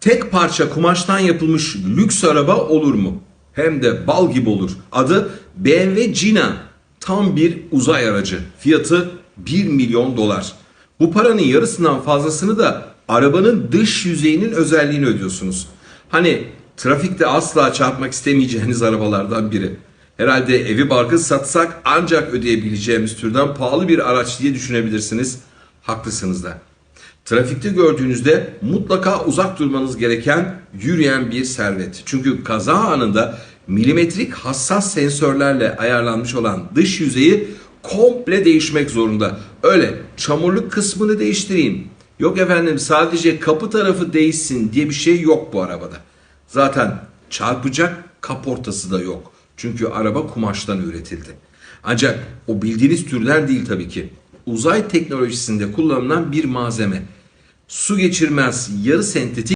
Tek parça kumaştan yapılmış lüks araba olur mu? Hem de bal gibi olur. Adı BMW Gina. Tam bir uzay aracı. Fiyatı 1 milyon dolar. Bu paranın yarısından fazlasını da arabanın dış yüzeyinin özelliğini ödüyorsunuz. Hani trafikte asla çarpmak istemeyeceğiniz arabalardan biri. Herhalde evi barkı satsak ancak ödeyebileceğimiz türden pahalı bir araç diye düşünebilirsiniz. Haklısınız da. Trafikte gördüğünüzde mutlaka uzak durmanız gereken yürüyen bir servet. Çünkü kaza anında milimetrik hassas sensörlerle ayarlanmış olan dış yüzeyi komple değişmek zorunda. Öyle çamurluk kısmını değiştireyim. Yok efendim sadece kapı tarafı değişsin diye bir şey yok bu arabada. Zaten çarpacak kaportası da yok. Çünkü araba kumaştan üretildi. Ancak o bildiğiniz türler değil tabii ki. Uzay teknolojisinde kullanılan bir malzeme. Su geçirmez yarı sentetik